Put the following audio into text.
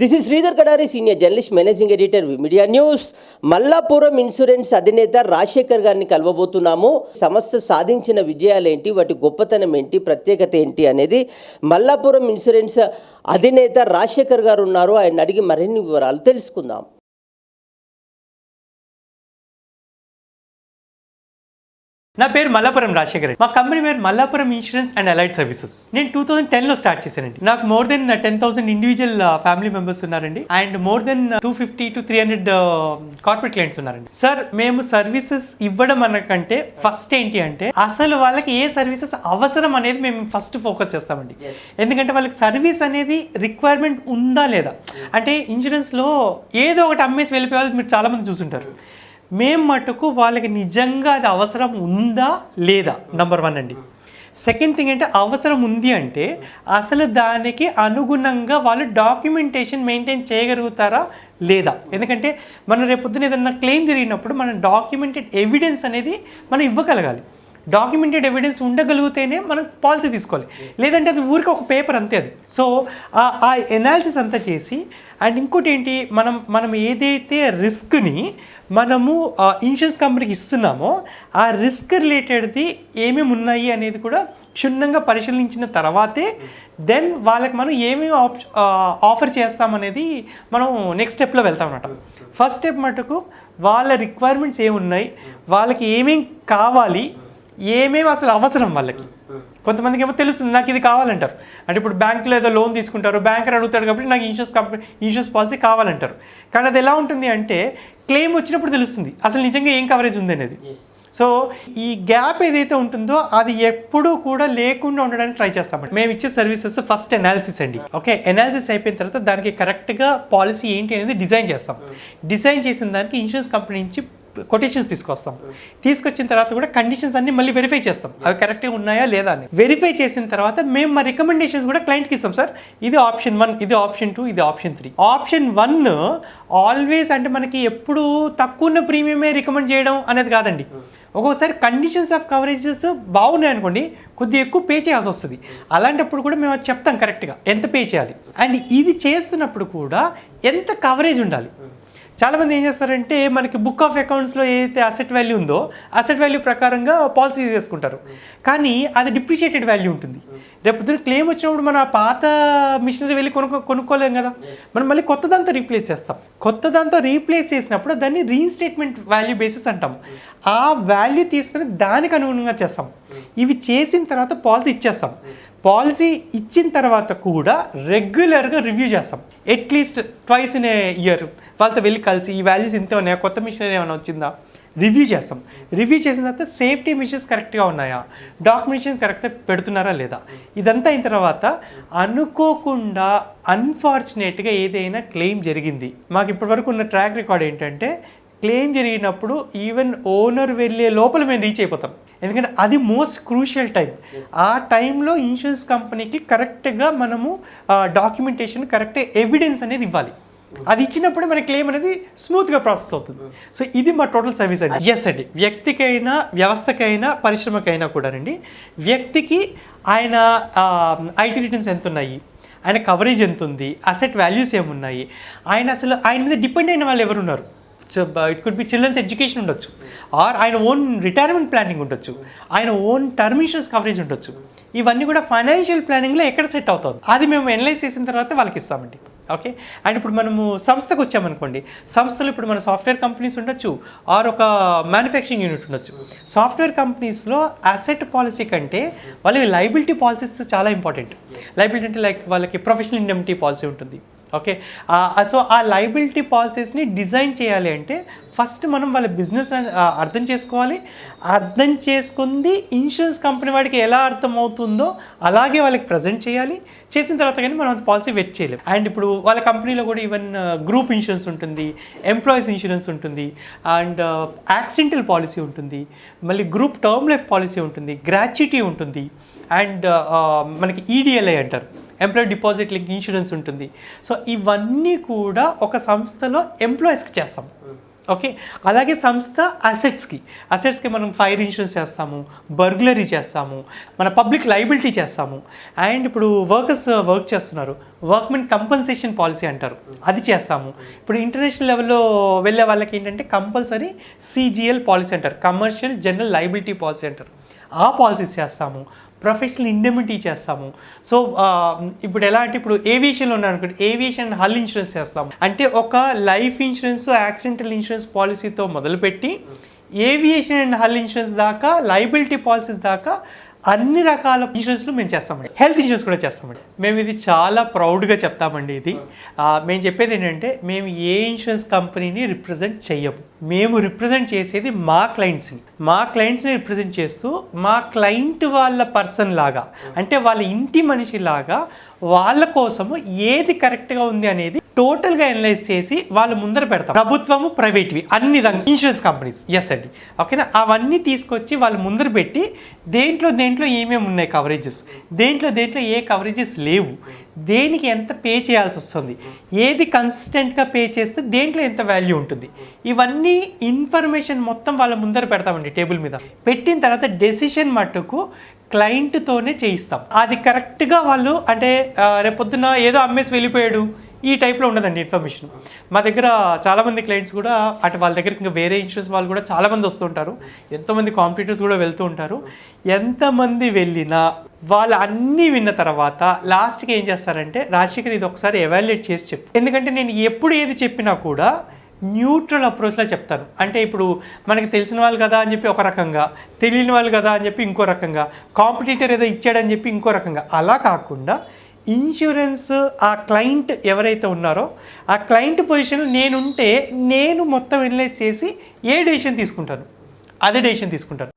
This is Sridhar Kadari senior journalist managing editor media news Mallapuram insurance అధినేత రాజశేఖర్ గారిని కలవబోతున్నాము. సంస్థ సాధించిన విజయాలు ఏంటి? వాటి గొప్పతనం ఏంటి? ప్రత్యేకత ఏంటి? అనేది మల్లాపురం ఇన్సూరెన్స్ అధినేత రాజశేఖర్ గారు ఉన్నారు. ఆయన అడిగి మరిన్ని వివరాలు తెలుసుకుందాం. నా పేరు మల్లాపురం రాజశేఖర్. మా కంపెనీ పేరు Mallapuram insurance and allied services. నేను టూ థౌసండ్ టెన్లో స్టార్ట్ చేశానండి. నాకు more than ten thousand individual family members ఉన్నారండి. And more than two fifty to three hundred corporate clients ఉన్నారండి. సార్ మేము సర్వీసెస్ ఇవ్వడం అనకంటే ఫస్ట్ ఏంటి అంటే అసలు వాళ్ళకి ఏ సర్వీసెస్ అవసరం అనేది మేము ఫస్ట్ ఫోకస్ చేస్తామండి. ఎందుకంటే వాళ్ళకి సర్వీస్ అనేది రిక్వైర్మెంట్ ఉందా లేదా? అంటే ఇన్సూరెన్స్లో ఏదో ఒకటి అమ్మేసి వెళ్ళిపోయే వాళ్ళు మీరు చాలామంది చూసుంటారు. మేం మటుకు వాళ్ళకి నిజంగా అది అవసరం ఉందా లేదా? నంబర్ వన్ అండి. సెకండ్ థింగ్ అంటే అవసరం ఉంది అంటే అసలు దానికి అనుగుణంగా వాళ్ళు డాక్యుమెంటేషన్ మెయింటైన్ చేయగలుగుతారా లేదా? ఎందుకంటే మనం రేపొద్దున ఏదన్నా క్లెయిమ్ జరిగినప్పుడు మనం డాక్యుమెంటెడ్ ఎవిడెన్స్ అనేది మనం ఇవ్వగలగాలి. డాక్యుమెంటెడ్ ఎవిడెన్స్ ఉండగలిగితేనే మనం పాలసీ తీసుకోవాలి. లేదంటే అది ఊరికి ఒక పేపర్ అంతే అది. సో ఆ ఎనాలిసిస్ అంతా చేసి అండ్ ఇంకోటి ఏంటి మనం మనం ఏదైతే రిస్క్ని మనము ఇన్సూరెన్స్ కంపెనీకి ఇస్తున్నామో ఆ రిస్క్ రిలేటెడ్ది ఏమేమి ఉన్నాయి అనేది కూడా క్షుణ్ణంగా పరిశీలించిన తర్వాతే దెన్ వాళ్ళకి మనం ఏమేమి ఆప్ ఆఫర్ చేస్తామనేది మనం నెక్స్ట్ స్టెప్లో వెళ్తాం అన్నమాట. ఫస్ట్ స్టెప్ మటుకు వాళ్ళ రిక్వైర్మెంట్స్ ఏమున్నాయి వాళ్ళకి ఏమేం కావాలి ఏమేమి అసలు అవసరం వాళ్ళకి? కొంతమందికి ఏమో తెలుస్తుంది నాకు ఇది కావాలంటారు. అంటే ఇప్పుడు బ్యాంకులో ఏదో లోన్ తీసుకుంటారు బ్యాంకర్ అడుగుతాడు కాబట్టి నాకు ఇన్సూరెన్స్ కంపెనీ ఇన్సూరెన్స్ పాలసీ కావాలంటారు. కానీ అది ఎలా ఉంటుంది అంటే క్లెయిమ్ వచ్చినప్పుడు తెలుస్తుంది అసలు నిజంగా ఏం కవరేజ్ ఉంది అనేది. సో ఈ గ్యాప్ ఏదైతే ఉంటుందో అది ఎప్పుడూ కూడా లేకుండా ఉండడానికి ట్రై చేస్తామండి. మేము ఇచ్చే సర్వీసెస్ ఫస్ట్ ఎనాలిసిస్ అండి. ఓకే ఎనాలిసిస్ అయిపోయిన తర్వాత దానికి కరెక్ట్గా పాలసీ ఏంటి అనేది డిజైన్ చేస్తాం. డిజైన్ చేసిన దానికి ఇన్సూరెన్స్ కంపెనీ నుంచి కొటేషన్స్ తీసుకొస్తాం. తీసుకొచ్చిన తర్వాత కూడా కండిషన్స్ అన్ని మళ్ళీ వెరిఫై చేస్తాం. అవి కరెక్ట్గా ఉన్నాయా లేదా అని. వెరిఫై చేసిన తర్వాత మేము మా రికమెండేషన్స్ కూడా క్లయింట్కి ఇస్తాం. సార్ ఇది ఆప్షన్ వన్ ఇది ఆప్షన్ టూ ఇది option three option one always అంటే మనకి ఎప్పుడు తక్కువ ఉన్న ప్రీమియమే రికమెండ్ చేయడం అనేది కాదండి. ఒక్కొక్కసారి కండిషన్స్ ఆఫ్ కవరేజెస్ బాగున్నాయి అనుకోండి కొద్దిగా ఎక్కువ పే చేయాల్సి వస్తుంది. అలాంటప్పుడు కూడా మేము అది చెప్తాం కరెక్ట్గా ఎంత పే చేయాలి? అండ్ ఇది చేస్తున్నప్పుడు కూడా ఎంత కవరేజ్ ఉండాలి? చాలామంది ఏం చేస్తారంటే మనకి బుక్ ఆఫ్ అకౌంట్స్లో ఏదైతే అసెట్ వాల్యూ ఉందో అసెట్ వాల్యూ ప్రకారంగా పాలసీ చేసుకుంటారు కానీ అది డిప్రిషియేటెడ్ వాల్యూ ఉంటుంది. రేపు పొద్దున క్లెయిమ్ వచ్చినప్పుడు మన పాత మిషనరీ వెళ్ళి కొనుక్కో కొనుక్కోలేం కదా. మనం మళ్ళీ కొత్త దాంతో రీప్లేస్ చేస్తాం. కొత్త దాంతో రీప్లేస్ చేసినప్పుడు దాన్ని రీఇన్స్టేట్మెంట్ వాల్యూ బేసిస్ అంటాం. ఆ వాల్యూ తీసుకొని దానికి అనుగుణంగా చేస్తాం. ఇవి చేసిన తర్వాత పాలసీ ఇచ్చేస్తాం. పాలసీ ఇచ్చిన తర్వాత కూడా రెగ్యులర్గా రివ్యూ చేస్తాం. At least twice in a year వాళ్ళతో వెళ్ళి కలిసి ఈ వాల్యూస్ ఇంత ఉన్నాయా? కొత్త మిషన్ ఏమైనా వచ్చిందా? రివ్యూ చేస్తాం. రివ్యూ చేసిన తర్వాత సేఫ్టీ మిషన్స్ కరెక్ట్గా ఉన్నాయా? డాక్యుమెంటేషన్ కరెక్ట్గా పెడుతున్నారా లేదా? ఇదంతా అయిన తర్వాత అనుకోకుండా అన్ఫార్చునేట్గా ఏదైనా క్లెయిమ్ జరిగింది. మాకు ఇప్పటివరకు ఉన్న ట్రాక్ రికార్డ్ ఏంటంటే క్లెయిమ్ జరిగినప్పుడు ఈవెన్ ఓనర్ వెళ్ళే లోపల మేము రీచ్ అయిపోతాం. ఎందుకంటే అది మోస్ట్ క్రూషియల్ టైం. ఆ టైంలో ఇన్సూరెన్స్ కంపెనీకి కరెక్ట్గా మనము డాక్యుమెంటేషన్ కరెక్ట్ ఎవిడెన్స్ అనేది ఇవ్వాలి. అది ఇచ్చినప్పుడు మన క్లెయిమ్ అనేది స్మూత్గా ప్రాసెస్ అవుతుంది. సో ఇది మా టోటల్ సర్వీస్ అండి. ఎస్ అండి. వ్యక్తికైనా వ్యవస్థకైనా పరిశ్రమకైనా కూడానండి. వ్యక్తికి ఆయన ఐటీ రిటర్న్స్ ఎంత ఉన్నాయి ఆయన కవరేజ్ ఎంత ఉంది అసెట్ వాల్యూస్ ఏమున్నాయి ఆయన అసలు ఆయన మీద డిపెండ్ అయిన వాళ్ళు ఎవరు ఉన్నారు it could be children's education ఉండొచ్చు. ఆర్ ఆయన ఓన్ రిటైర్మెంట్ ప్లానింగ్ ఉండొచ్చు. ఆయన ఓన్ టర్మ్ ఇన్సూరెన్స్ కవరేజ్ ఉండొచ్చు. ఇవన్నీ కూడా ఫైనాన్షియల్ ప్లానింగ్లో ఎక్కడ సెట్ అవుతుంది అది మేము ఎనలైజ్ చేసిన తర్వాత వాళ్ళకి ఇస్తామండి. ఓకే అండ్ ఇప్పుడు మనము సంస్థకు వచ్చామనుకోండి. సంస్థలు ఇప్పుడు మన సాఫ్ట్వేర్ కంపెనీస్ ఉండొచ్చు. ఆర్ ఒక మ్యానుఫ్యాక్చరింగ్ యూనిట్ ఉండొచ్చు. సాఫ్ట్వేర్ కంపెనీస్లో అసెట్ పాలసీ కంటే వాళ్ళకి లైబిలిటీ పాలసీస్ చాలా ఇంపార్టెంట్ లైబిలిటీ అంటే లైక్ వాళ్ళకి ప్రొఫెషనల్ ఇండెమిటీ పాలసీ ఉంటుంది. ఓకే? సో ఆ లైబిలిటీ పాలసీస్ని డిజైన్ చేయాలి అంటే ఫస్ట్ మనం వాళ్ళ బిజినెస్ అర్థం చేసుకోవాలి. అర్థం చేసుకుంది ఇన్సూరెన్స్ కంపెనీ వాడికి ఎలా అర్థమవుతుందో అలాగే వాళ్ళకి ప్రజెంట్ చేయాలి. చేసిన తర్వాత కానీ మనం పాలసీ వెట్ చేయలేం. అండ్ ఇప్పుడు వాళ్ళ కంపెనీలో కూడా ఈవెన్ గ్రూప్ ఇన్సూరెన్స్ ఉంటుంది ఎంప్లాయీస్ ఇన్సూరెన్స్ ఉంటుంది అండ్ యాక్సిడెంటల్ పాలసీ ఉంటుంది మళ్ళీ గ్రూప్ టర్మ్ లైఫ్ పాలసీ ఉంటుంది గ్రాచ్యుటీ ఉంటుంది అండ్ మనకి ఈడిఎల్ఐ అంటారు. ఎంప్లాయీ డిపాజిట్ లింక్ ఇన్సూరెన్స్ ఉంటుంది. సో ఇవన్నీ కూడా ఒక సంస్థలో ఎంప్లాయీస్కి చేస్తాం. ఓకే అలాగే సంస్థ అసెట్స్కి అసెట్స్కి మనం ఫైర్ ఇన్సూరెన్స్ చేస్తాము బర్గ్లరీ చేస్తాము మన పబ్లిక్ లైబిలిటీ చేస్తాము. అండ్ ఇప్పుడు వర్కర్స్ వర్క్ uh, చేస్తున్నారు. వర్క్మెన్ కంపన్సేషన్ పాలసీ అంటారు. అది చేస్తాము. ఇప్పుడు ఇంటర్నేషనల్ లెవెల్లో వెళ్ళే వాళ్ళకి ఏంటంటే కంపల్సరీ సిజిఎల్ పాలసీ అంటారు. కమర్షియల్ జనరల్ లైబిలిటీ పాలసీ అంటారు. ఆ పాలసీస్ చేస్తాము. ప్రొఫెషనల్ ఇండెమిటీ చేస్తాము. సో ఇప్పుడు ఎలా అంటే ఇప్పుడు ఏవియేషన్లో ఉన్నారు అనుకోండి ఏవియేషన్ హల్ ఇన్సూరెన్స్ చేస్తాము. అంటే ఒక లైఫ్ ఇన్సూరెన్స్ యాక్సిడెంటల్ ఇన్సూరెన్స్ పాలసీతో మొదలుపెట్టి ఏవియేషన్ అండ్ హల్ ఇన్సూరెన్స్ దాకా లైబిలిటీ పాలసీస్ దాకా అన్ని రకాల ఇన్సూరెన్స్లు మేము చేస్తామండి. హెల్త్ ఇన్సూరెన్స్ కూడా చేస్తామండి. మేము ఇది చాలా ప్రౌడ్గా చెప్తామండి ఇది. మేము చెప్పేది ఏంటంటే మేము ఏ ఇన్సూరెన్స్ కంపెనీని రిప్రజెంట్ చెయ్యము. మేము రిప్రజెంట్ చేసేది మా క్లయింట్స్ని మా క్లయింట్స్ని రిప్రజెంట్ చేస్తూ మా క్లయింట్ వాళ్ళ పర్సన్ లాగా అంటే వాళ్ళ ఇంటి మనిషి లాగా వాళ్ళ కోసము ఏది కరెక్ట్గా ఉంది అనేది టోటల్గా అనలైజ్ చేసి వాళ్ళు ముందర పెడతాం. ప్రభుత్వము ప్రైవేట్వి అన్ని రంగ ఇన్సూరెన్స్ కంపెనీస్. ఎస్ అండి. ఓకేనా? అవన్నీ తీసుకొచ్చి వాళ్ళు ముందర పెట్టి దేంట్లో దేంట్లో ఏమేమి ఉన్నాయి కవరేజెస్ దేంట్లో దేంట్లో ఏ కవరేజెస్ లేవు? దేనికి ఎంత పే చేయాల్సి వస్తుంది? ఏది కన్సిస్టెంట్గా పే చేస్తే దేంట్లో ఎంత వాల్యూ ఉంటుంది? ఇవన్నీ ఇన్ఫర్మేషన్ మొత్తం వాళ్ళ ముందర పెడతామండి టేబుల్ మీద. పెట్టిన తర్వాత డెసిషన్ మట్టుకు క్లయింట్తోనే చేయిస్తాం. అది కరెక్ట్గా వాళ్ళు అంటే రేపొద్దున ఏదో అమ్మేసి వెళ్ళిపోయాడు. ఈ టైప్లో ఉండదండి ఇన్ఫర్మేషన్. మా దగ్గర చాలామంది క్లయింట్స్ కూడా అటు వాళ్ళ దగ్గరికి ఇంకా వేరే ఇన్సూరెన్స్ వాళ్ళు కూడా చాలామంది వస్తుంటారు ఎంతోమంది కాంపిటీటర్స్ కూడా వెళ్తూ ఉంటారు. ఎంతమంది వెళ్ళినా వాళ్ళు అన్నీ విన్న తర్వాత లాస్ట్కి ఏం చేస్తారంటే రాజశేఖర్ ఇది ఒకసారి ఎవాల్యుయేట్ చేసి చెప్పు. ఎందుకంటే నేను ఎప్పుడు ఏది చెప్పినా కూడా న్యూట్రల్ అప్రోచ్లో చెప్తాను. అంటే ఇప్పుడు మనకి తెలిసిన వాళ్ళు కదా అని చెప్పి ఒక రకంగా తెలియని వాళ్ళు కదా అని చెప్పి ఇంకో రకంగా కాంపిటీటర్ ఏదో ఇచ్చాడని చెప్పి ఇంకో రకంగా. అలా కాకుండా ఇన్సూరెన్స్ ఆ క్లయింట్ ఎవరైతే ఉన్నారో ఆ క్లయింట్ పొజిషన్లో నేనుంటే నేను మొత్తం ఎనలైజ్ చేసి ఏ డెసిషన్ తీసుకుంటాను? అదే డెసిషన్ తీసుకుంటాను.